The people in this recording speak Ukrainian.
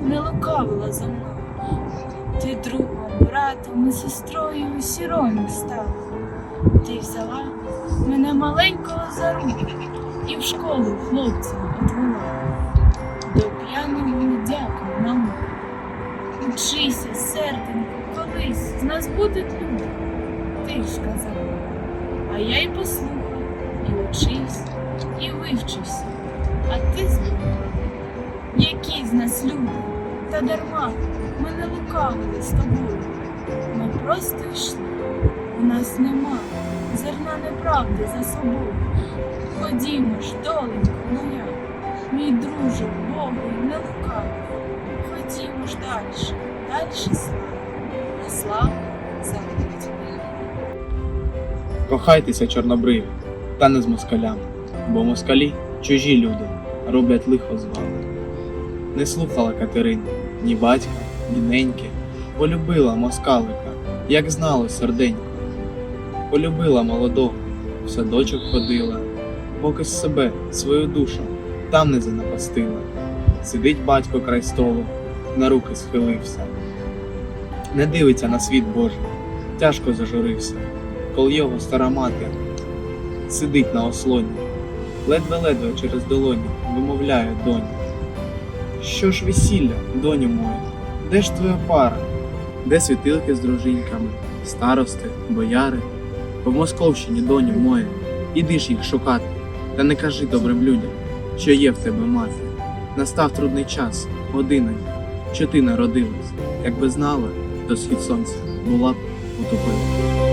не лукавила за мною. Ти другом, братом і сестрою сіронь стала. Ти взяла мене маленького за руку і в школу хлопцям отвела. До п'яного дякую на. Учися, серденько, колись з нас будуть люди. Ти ж казала. А я й послухав, і учився, і вивчився. А ти збрехав. Які з нас люди? Та дарма ми не лукавили з тобою. Ми просто йшли. У нас нема зерна неправди за собою. Ходімо ж, доленько моя, мій друже, Богу, не лукавий. Ходімо ж далі, далі слава, а слава завжди. Кохайтеся, чорнобриві, та не з москалями, бо москалі чужі люди роблять лихо з вами. Не слухала Катерина ні батька, ні неньки, полюбила москалика, як знало серденько. Полюбила молодого, в садочок ходила, поки з себе свою душу там не занапастила. Сидить батько край столу, на руки схилився. Не дивиться на світ Божий, тяжко зажурився коли його стара мати сидить на ослоні, ледве-ледве через долоні вимовляє доню. Що ж весілля, доню моя, де ж твоя пара? Де світилки з дружиньками, старости, бояри? По Московщині, доню моя, іди ж їх шукати, та не кажи добрим людям, що є в тебе мати. Настав трудний час, година, що ти народилась, якби знала, то схід сонця була б утопила.